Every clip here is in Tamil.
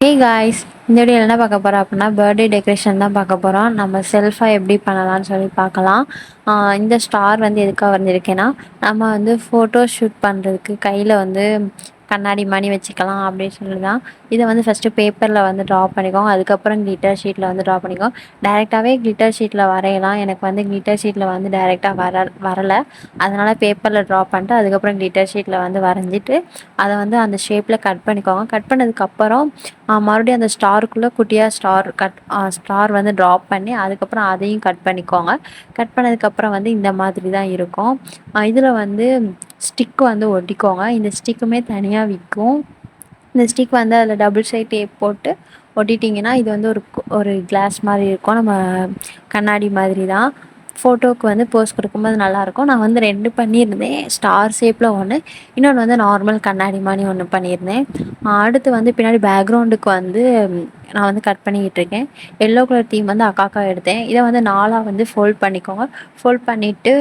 காய்ஸ் இந்த வீடியோவில் என்ன பார்க்க போகிறோம் அப்படின்னா பர்த்டே டெக்கரேஷன் தான் பார்க்க போகிறோம் நம்ம செல்ஃபாக எப்படி பண்ணலாம்னு சொல்லி பார்க்கலாம். இந்த ஸ்டார் வந்து எதுக்காக வந்திருக்கேன்னா நம்ம வந்து ஃபோட்டோ ஷூட் பண்ணுறதுக்கு கையில் வந்து கண்ணாடி மணி வச்சுக்கலாம் அப்படின்னு சொல்லி தான் இதை வந்து ஃபஸ்ட்டு பேப்பரில் வந்து ட்ரா பண்ணிக்கோங்க. அதுக்கப்புறம் கிளிட்டர் ஷீட்டில் வந்து ட்ரா பண்ணிக்கோங்க டேரெக்டாகவே கிளிட்டர் ஷீட்டில் வரையலாம். எனக்கு வந்து கிளிட்டர் ஷீட்டில் வந்து டேரெக்டாக வர வரலை. அதனால் பேப்பரில் ட்ரா பண்ணிட்டு அதுக்கப்புறம் கிளிட்டர் ஷீட்டில் வந்து வரைஞ்சிட்டு அதை வந்து அந்த ஷேப்பில் கட் பண்ணிக்கோங்க. கட் பண்ணதுக்கப்புறம் மறுபடியும் அந்த ஸ்டாருக்குள்ளே குட்டியாக ஸ்டார் கட் ஸ்டார் வந்து ட்ரா பண்ணி அதுக்கப்புறம் அதையும் கட் பண்ணிக்கோங்க. கட் பண்ணதுக்கப்புறம் வந்து இந்த மாதிரி தான் இருக்கும் இதில் வந்து ஸ்டிக் வந்து ஒட்டிக்கோங்க. இந்த ஸ்டிக்குமே தனியாக விற்கும். இந்த ஸ்டிக் வந்து அதில் டபுள் சைட் டேப் போட்டு ஒட்டிட்டிங்கன்னா இது வந்து ஒரு ஒரு கிளாஸ் மாதிரி இருக்கும். நம்ம கண்ணாடி மாதிரி தான். ஃபோட்டோவுக்கு வந்து போஸ் கொடுக்கும்போது நல்லாயிருக்கும் நான் வந்து ரெண்டு பண்ணியிருந்தேன். ஸ்டார் ஷேப்பில் ஒன்று இன்னொன்று வந்து நார்மல் கண்ணாடி மாதிரி ஒன்று பண்ணியிருந்தேன். அடுத்து வந்து பின்னாடி பேக்ரவுண்டுக்கு வந்து நான் வந்து கட் பண்ணிக்கிட்டு இருக்கேன். எல்லோ கலர் தீம் வந்து அக்காக்கா எடுத்தேன். இதை வந்து நாலாக வந்து ஃபோல்ட் பண்ணிக்கோங்க. ஃபோல்ட் பண்ணிவிட்டு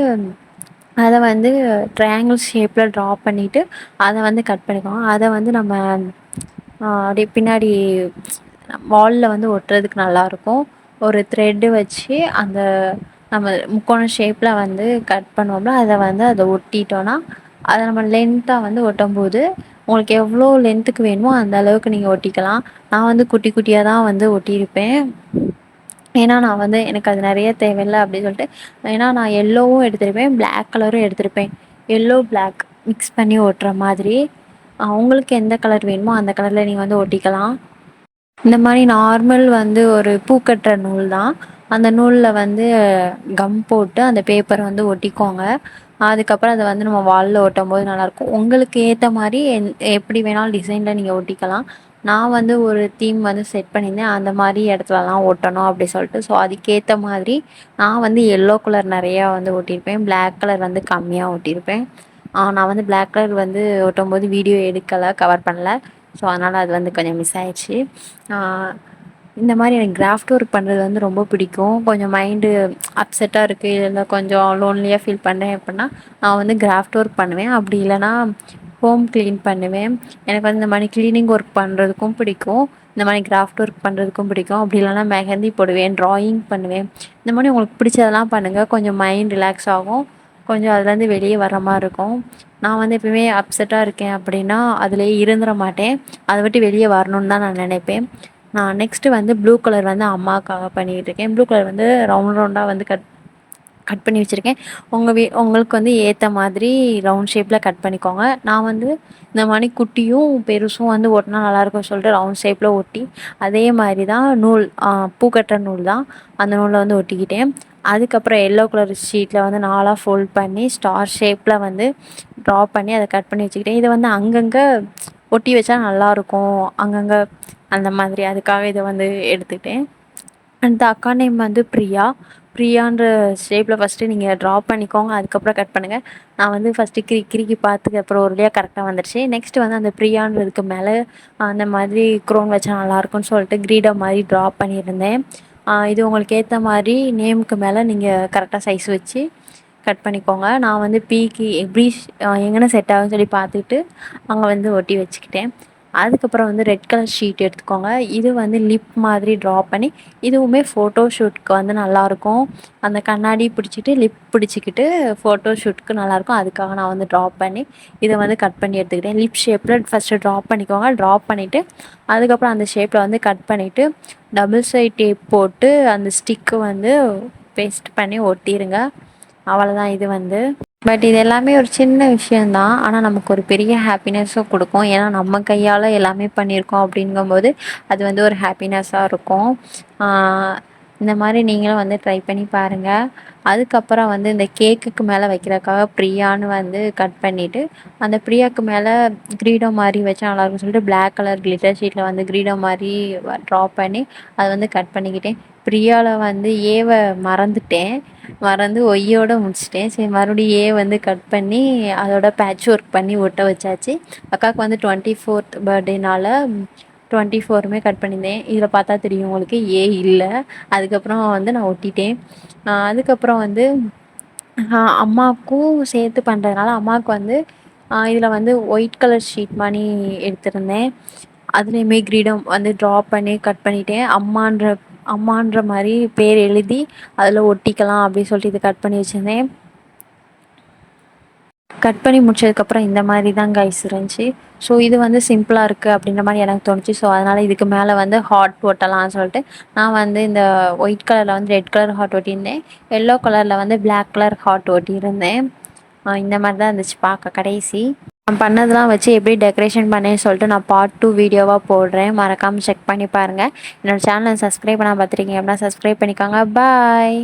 அதை வந்து ட்ரையாங்கிள் ஷேப்பில் ட்ரா பண்ணிவிட்டு அதை வந்து கட் பண்ணிக்குவோம். அதை வந்து நம்ம அப்படியே பின்னாடி வாலில் வந்து ஒட்டுறதுக்கு நல்லாயிருக்கும். ஒரு த்ரெட்டு வச்சு அந்த நம்ம முக்கோண ஷேப்பில் வந்து கட் பண்ணுவோம்ல அதை வந்து அதை ஒட்டிட்டோன்னா அதை நம்ம லென்த்தாக வந்து ஒட்டும்போது உங்களுக்கு எவ்வளோ லென்த்துக்கு வேணுமோ அந்த அளவுக்கு நீங்கள் ஒட்டிக்கலாம். நான் வந்து குட்டி குட்டியாக தான் வந்து ஒட்டியிருப்பேன். ஏன்னா நான் வந்து எனக்கு அது நிறைய தேவையில்லை அப்படின்னு சொல்லிட்டு ஏன்னா நான் எல்லோவும் எடுத்திருப்பேன் பிளாக் கலரும் எடுத்திருப்பேன். எல்லோ பிளாக் மிக்ஸ் பண்ணி ஒட்டுற மாதிரி. அவங்களுக்கு எந்த கலர் வேணுமோ அந்த கலரில் நீங்கள் வந்து ஒட்டிக்கலாம் இந்த மாதிரி நார்மல் வந்து ஒரு பூ கட்டுற நூல் தான். அந்த நூலில் வந்து கம் போட்டு அந்த பேப்பரை வந்து ஒட்டிக்கோங்க. அதுக்கப்புறம் அதை வந்து நம்ம வாலில் ஒட்டும் போது நல்லாயிருக்கும். உங்களுக்கு ஏற்ற மாதிரி எந் எப்படி வேணாலும் டிசைனில் நீங்கள் ஒட்டிக்கலாம். நான் வந்து ஒரு தீம் வந்து செட் பண்ணியிருந்தேன். அந்த மாதிரி இடத்துலலாம் ஒட்டணும் அப்படி சொல்லிட்டு. ஸோ அதுக்கேற்ற மாதிரி நான் வந்து எல்லோ கலர் நிறையா வந்து ஒட்டியிருப்பேன் பிளாக் கலர் வந்து கம்மியாக ஒட்டியிருப்பேன் நான் வந்து பிளாக் கலர் வந்து ஓட்டும்போது வீடியோ எடுக்கலை கவர் பண்ணல. ஸோ அதனால் அது வந்து கொஞ்சம் மிஸ் ஆயிடுச்சு. இந்த மாதிரி எனக்கு கிராஃப்ட் ஒர்க் பண்ணுறது வந்து ரொம்ப பிடிக்கும். கொஞ்சம் மைண்டு அப்செட்டாக இருக்குது இல்லை கொஞ்சம் லோன்லியாக ஃபீல் பண்ணுறேன் அப்படின்னா நான் வந்து கிராஃப்ட் ஒர்க் பண்ணுவேன். அப்படி இல்லைன்னா ஹோம் க்ளீன் பண்ணுவேன். எனக்கு வந்து இந்த மாதிரி க்ளீனிங் ஒர்க் பண்ணுறதுக்கும் பிடிக்கும். இந்த மாதிரி கிராஃப்ட் ஒர்க் பண்ணுறதுக்கும் பிடிக்கும். அப்படி இல்லைன்னா மெஹந்தி போடுவேன் ட்ராயிங் பண்ணுவேன். இந்த மாதிரி உங்களுக்கு பிடிச்சதெல்லாம் பண்ணுங்கள் கொஞ்சம் மைண்ட் ரிலாக்ஸ் ஆகும். கொஞ்சம் அதுலேருந்து வெளியே வர மாதிரி இருக்கும். நான் வந்து எப்பவுமே அப்செட்டாக இருக்கேன் அப்படின்னா அதுலேயே இருந்துட மாட்டேன். அதை விட்டு வெளியே வரணும்னு தான் நான் நினைப்பேன். நான் நெக்ஸ்ட்டு வந்து ப்ளூ கலர் வந்து அம்மாவுக்காக பண்ணிக்கிட்டு இருக்கேன். ப்ளூ கலர் வந்து ரவுண்ட் ரவுண்டாக வந்து கட் கட் பண்ணி வச்சுருக்கேன். உங்கள் வீ உங்களுக்கு வந்து ஏற்ற மாதிரி ரவுண்ட் ஷேப்பில் கட் பண்ணிக்கோங்க. நான் வந்து இந்த மாதிரி குட்டியும் பெருசும் வந்து ஒட்டினா நல்லாயிருக்கும் சொல்லிட்டு ரவுண்ட் ஷேப்பில் ஒட்டி அதே மாதிரி தான் நூல் பூ கட்டுற நூல் தான் அந்த நூலில் வந்து ஒட்டிக்கிட்டேன். அதுக்கப்புறம் எல்லோ கலர் ஷீட்டில் வந்து நாலாக ஃபோல்ட் பண்ணி ஸ்டார் ஷேப்பில் வந்து ட்ரா பண்ணி அதை கட் பண்ணி வச்சுக்கிட்டேன். இதை வந்து அங்கங்கே ஒட்டி வச்சா நல்லாயிருக்கும். அங்கங்கே அந்த மாதிரி அதுக்காக இதை வந்து எடுத்துக்கிட்டேன். அந்த அக்கா நேம் வந்து பிரியா. பிரியான்ற ஷேப்பில் ஃபஸ்ட்டு நீங்கள் ட்ரா பண்ணிக்கோங்க. அதுக்கப்புறம் கட் பண்ணுங்கள் நான் வந்து ஃபஸ்ட்டு கிரி கிரிக்கி பார்த்துக்கு அப்புறம் ஒரு வழியாக கரெக்டாக வந்துடுச்சு நெக்ஸ்ட்டு வந்து அந்த பிரியான்றதுக்கு மேலே அந்த மாதிரி க்ரோன் வச்சா நல்லாயிருக்கும்னு சொல்லிட்டு கிரீடம் மாதிரி ட்ரா பண்ணியிருந்தேன். இது உங்களுக்கு ஏற்ற மாதிரி நேமுக்கு மேலே நீங்கள் கரெக்டாக சைஸ் வச்சு கட் பண்ணிக்கோங்க. நான் வந்து பீக்கு எப்படி எங்கன்னு செட் ஆகும்னு சொல்லி பார்த்துட்டு அங்கே வந்து ஒட்டி வச்சுக்கிட்டேன். அதுக்கப்புறம் வந்து ரெட் கலர் ஷீட் எடுத்துக்கோங்க. இது வந்து லிப் மாதிரி ட்ரா பண்ணி இதுவுமே ஃபோட்டோ ஷூட்க்கு வந்து நல்லாயிருக்கும். அந்த கண்ணாடி பிடிச்சிட்டு லிப் பிடிச்சிக்கிட்டு ஃபோட்டோ ஷூட்க்கு நல்லாயிருக்கும். அதுக்காக நான் வந்து ட்ரா பண்ணி இதை வந்து கட் பண்ணி எடுத்துக்கிட்டேன். லிப் ஷேப்பில் ஃபஸ்ட்டு ட்ரா பண்ணிக்கோங்க. ட்ரா பண்ணிவிட்டு அதுக்கப்புறம் அந்த ஷேப்பில் வந்து கட் பண்ணிவிட்டு டபுள் சைட் டேப் போட்டு அந்த ஸ்டிக்கு வந்து பேஸ்ட் பண்ணி ஒட்டிடுங்க அவ்வளோதான் இது வந்து. பட் இது எல்லாமே ஒரு சின்ன விஷயந்தான் ஆனால் நமக்கு ஒரு பெரிய ஹாப்பினஸும் கொடுக்கும். ஏன்னா நம்ம கையால் எல்லாமே பண்ணியிருக்கோம் அப்படிங்கும்போது அது வந்து ஒரு ஹாப்பினஸ்ஸாக இருக்கும். இந்த மாதிரி நீங்களும் வந்து ட்ரை பண்ணி பாருங்கள் அதுக்கப்புறம் வந்து இந்த கேக்குக்கு மேலே வைக்கிறதுக்காக பிரியான்னு வந்து கட் பண்ணிவிட்டு அந்த ப்ரியாவுக்கு மேலே க்ரீடோ மாதிரி வச்சா நல்லாயிருக்கும்னு சொல்லிட்டு பிளாக் கலர் கிளிட்டர் ஷீட்டில் வந்து கிரீடம் மாதிரி ட்ரா பண்ணி அதை வந்து கட் பண்ணிக்கிட்டேன். பிரியாவில் வந்து ஏவை மறந்துட்டேன். மறந்து ஒய்யோட முடிச்சிட்டேன். சரி மறுபடியும் ஏ வந்து கட் பண்ணி அதோட பேட்ச் ஒர்க் பண்ணி ஒட்ட வச்சாச்சு. அக்காவுக்கு வந்து டுவெண்ட்டி ஃபோர்த் பர்த்டேனால டுவெண்ட்டி ஃபோருமே கட் பண்ணியிருந்தேன். இதில் பார்த்தா தெரியும் உங்களுக்கு ஏ இல்லை. அதுக்கப்புறம் வந்து நான் ஒட்டிட்டேன். அதுக்கப்புறம் வந்து அம்மாவுக்கும் சேர்த்து பண்ணுறதுனால அம்மாவுக்கு வந்து இதில் வந்து ஒயிட் கலர் ஷீட் மாதிரி எடுத்திருந்தேன். அதுலேயுமே கிரீடம் வந்து ட்ரா பண்ணி கட் பண்ணிட்டேன். அம்மான்ற அம்மான்ற மாதிரி பேர் எழுதி அதில் ஒட்டிக்கலாம் அப்படின்னு சொல்லிட்டு இது கட் பண்ணி வச்சுருந்தேன். கட் பண்ணி முடிச்சதுக்கப்புறம் இந்த மாதிரி தான் கைஸ் இருந்துச்சு. ஸோ இது வந்து சிம்பிளாக இருக்குது அப்படின்ற மாதிரி எனக்கு தோணுச்சு. ஸோ அதனால் இதுக்கு மேலே வந்து ஹார்ட் ஒட்டலாம்னு சொல்லிட்டு நான் வந்து இந்த ஒயிட் கலரில் வந்து ரெட் கலர் ஹார்ட் ஒட்டியிருந்தேன். எல்லோ கலரில் வந்து பிளாக் கலர் ஹார்ட் ஒட்டியிருந்தேன். இந்த மாதிரி தான் இருந்துச்சு பார்க்க கடைசி. நான் பண்ணதெல்லாம் வச்சு எப்படி டெக்கரேஷன் பண்ணேன்னு சொல்லிட்டு நான் பார்ட் டூ வீடியோவாக போடுறேன். மறக்காமல் செக் பண்ணி பாருங்கள் என்னோடய சேனலை சப்ஸ்கிரைப் பண்ணால் பார்த்துருக்கீங்க அப்படின்னா சப்ஸ்கிரைப் பண்ணிக்கோங்க. பாய்